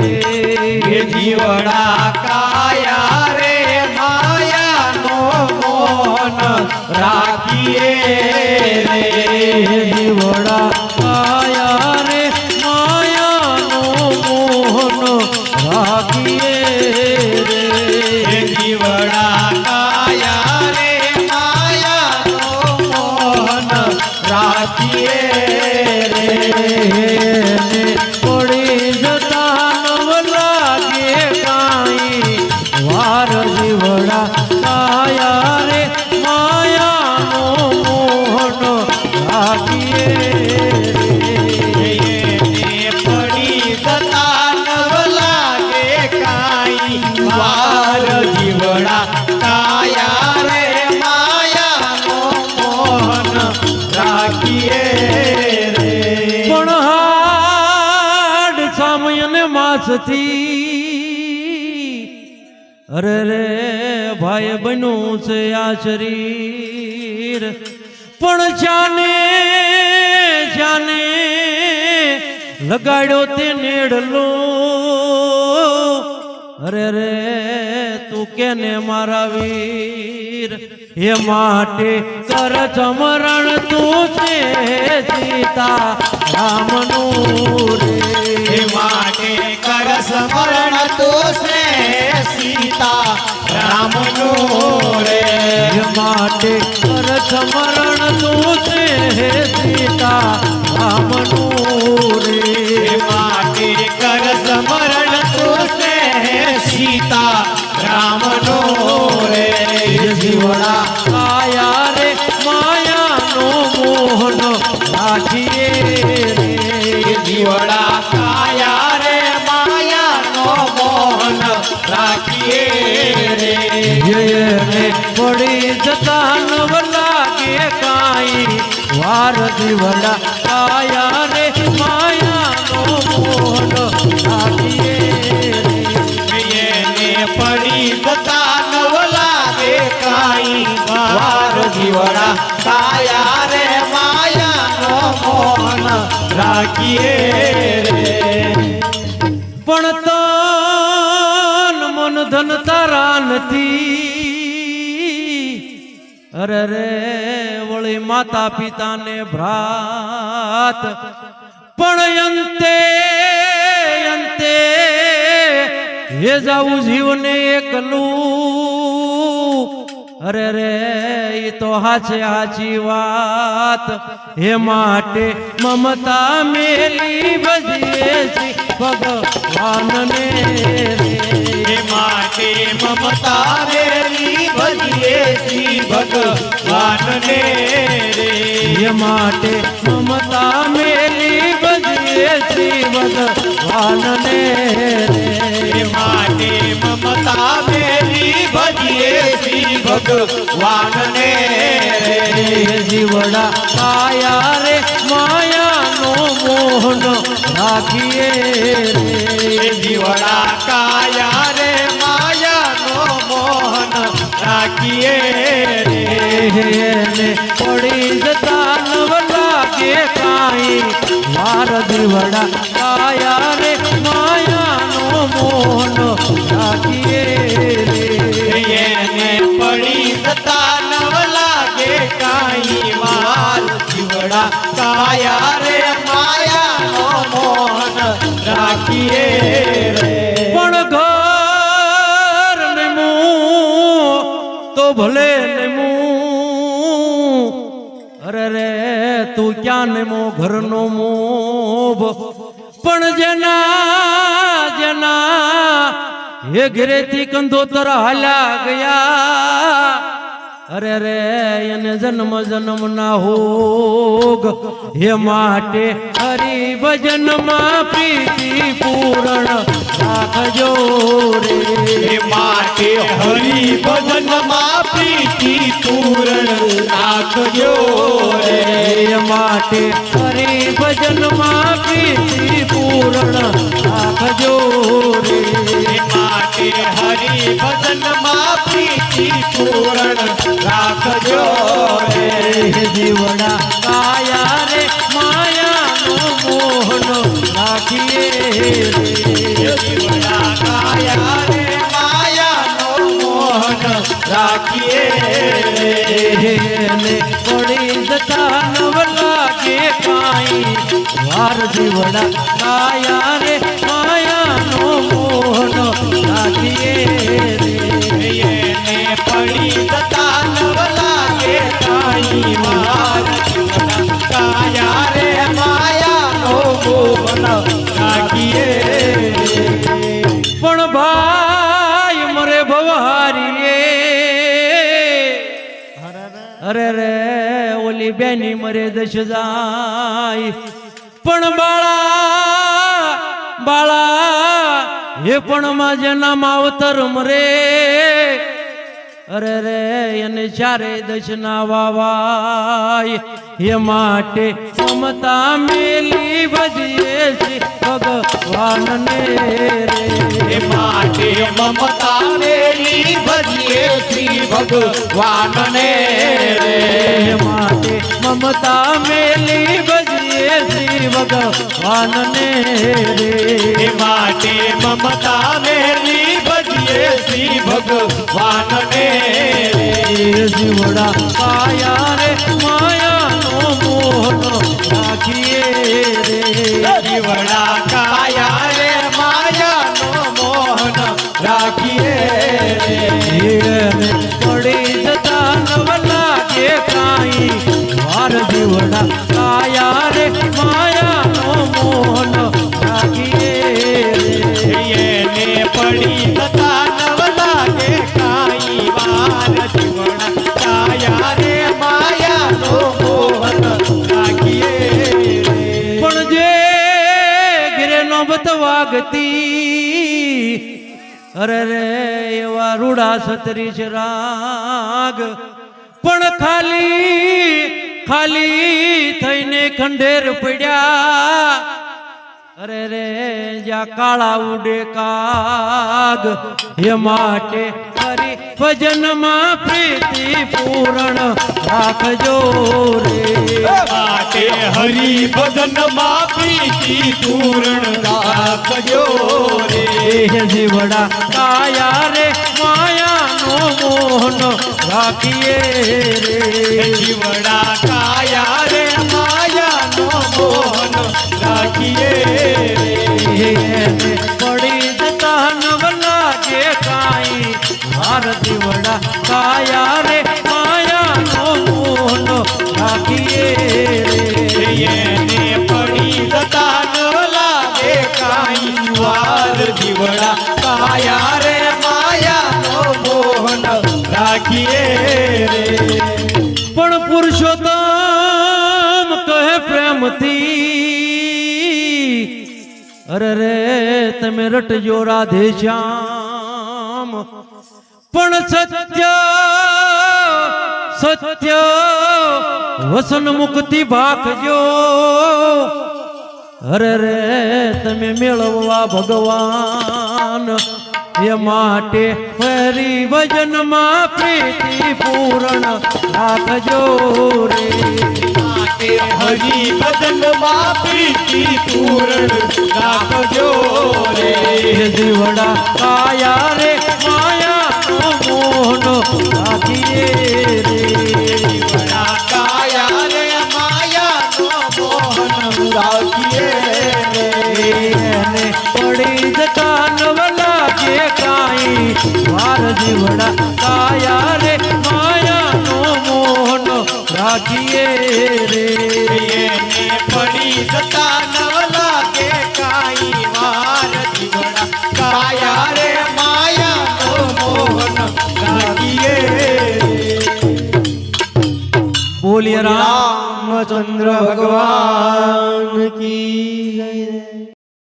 રે જીવડા કાયા રે માયાનો મોન રાખીએ રે જીવડા આયા રે મોહન રાખીએ રે જીવડા મોહન રાખીએ રે પણ હાડ સામયને માસથી અરે રે ભાઈ બન્યું છે આ શરીર. પણ જાને જાને લગાડ્યો તે નેડલો. અરે રે, તું કેને મારા વીર? એ માટે કર ચમરણ તું છે સીતા રામનું રે. માટે કર સમરણ તું છે સીતા માટે કર ચમરણ તું છે સીતા રામનું પડી જતા નવ લાગે કાંઈ, વાર જીવડા આયા રે, માયાનો મોહન રાખીએ રે એને પડી જતા નવ લાગે કાઈ, વાર જીવડા કાયા રે, માયાનો મોહન રાખીએ પણ તન મન ધન તારા નથી અરે રે વળી માતા પિતાને ભ્રાત. પણ અંતે અંતે હે જાવું જીવને એકલું. અરે રે એ તો હાચે હાચી વાત. હે માટે મમતા મેલી ભજીએ છી ભગવાનને. માટે મમતા વેરી ભજીએ શ્રી ભગવાનને રે. એ માટે મમતા મેલી ભજીએ શ્રી ભગવાનને રે. માટે મમતા મેલી ભજીએ શ્રી ભગવાનને રે. જીવડા પાયા રે માયાનો મોહન રાખીએ રે. જીવડા પડી જતા નવ લાગે કાંઈ. માર જીવડા કાયા રે માયાનો મોહન રાખીએ રે. એને પડી જતા નવ લાગે કાંઈ. વાર જીવડા કાયા રે માયાનો મોહન રાખીએ રે. પણ ઘર નેમું તો ભલે અરે રે, તું ક્યાં નેમો ઘરનો મોભ? પણ જેના જેના હે ઘરેથી કંધોતર હાલ્યા ગયા અરે રે એને જન્મ જન્મ ના હોગ. હે માટે હરી ભજનમાં પ્રીતિ પૂરણ રાખજો રે. માટે ભજનમાં પ્રીતિ પૂરણ રાખજો રે. માટે હરી ભજનમાં પ્રીતિ પૂરણ રાખીએ પડી જતા નવ લાગે કાઈ વાર જીવડા કાયા રે. માયાનો મોહન રાખીએ ઓલી બેની મરે દશ જાય. પણ બાળા બાળા એ પણ માં જેના માવતર મરે. અરે રે અને ચારે દશના વાવાય એ માટે મમતા મેલી ભજીએ છે ભગવાનને રે. એ માટે મમતા મેલી ભજીએ શ્રી ભગવાનને રે. માટે મમતા મેલી ભજીએ શ્રી ભગવાનને રે. માટે મમતા જીવડા પાયા રે માયાનો મોહન રાખીએ રે. જીવડા અરે રે, એવા રૂડા સતરીશ રાગ. પણ ખાલી ખાલી થઈને ખંડેર પડ્યા. અરે રે, જ્યાં કાળા ઉડે કાગ, એ માટે હરી ભજનમાં પ્રીતિ પૂરણ રાખજો રે. હરિ ભજન માપી પૂરણ રાખજો રે. જીવડા કાયા રે માયાનો મોહન રાખીએ રે. જીવડા કાયા રે માયાનો મોહન રાખીએ રે. પડી જતા નવ જે કાઈ. વાર જીવડા કાયા જીવડા રે, માયાનો મોહન રાખીએ રે. પણ પુરુષોત્તમ કહે પ્રેમથી, અરે રે, તમે રટજો રાધે શ્યામ. પણ સત્ય સત્ય વસન મુક્તિ ભાખજો. અરે રે, તમે મેળવવા ભગવાન. એ માટે ફરી ભજનમાં પ્રીતિ પૂરણ રાખજો રે. માટે હરિ ભજનમાં પ્રીતિ પૂર્ણ રાખજો રે. જીવડા કાયા રે માયા મોહન રાખીએ રામ રામચંદ્ર ભગવાન કી જય